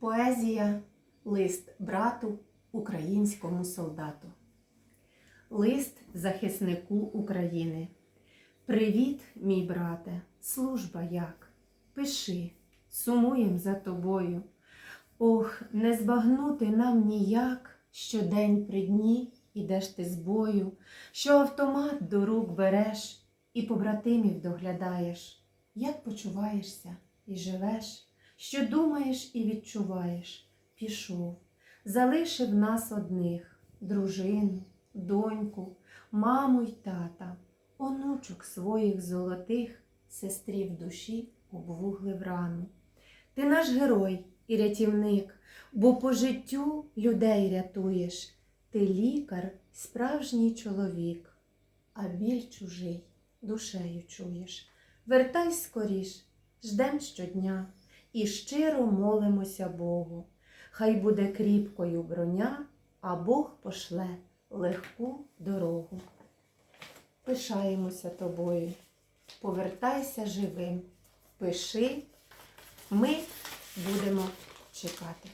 Поезія лист брату українському солдату. Лист захиснику України. Привіт, мій брате, служба як? Пиши, сумуєм за тобою. Ох, не збагнути нам ніяк, що день при дні ідеш ти з бою, що автомат до рук береш і побратимів доглядаєш. Як почуваєшся і живеш, що думаєш і відчуваєш? Пішов, залишив нас одних, дружину, доньку, маму й тата, онучок своїх золотих, сестрів душі обвуглив рану. Ти наш герой і рятівник, бо по життю людей рятуєш. Ти лікар, справжній чоловік, а біль чужий душею чуєш. Вертай скоріш, ждем щодня і щиро молимося Богу. Хай буде кріпкою броня, а Бог пошле легку дорогу. Пишаємося тобою, повертайся живим, пиши, ми будемо чекати.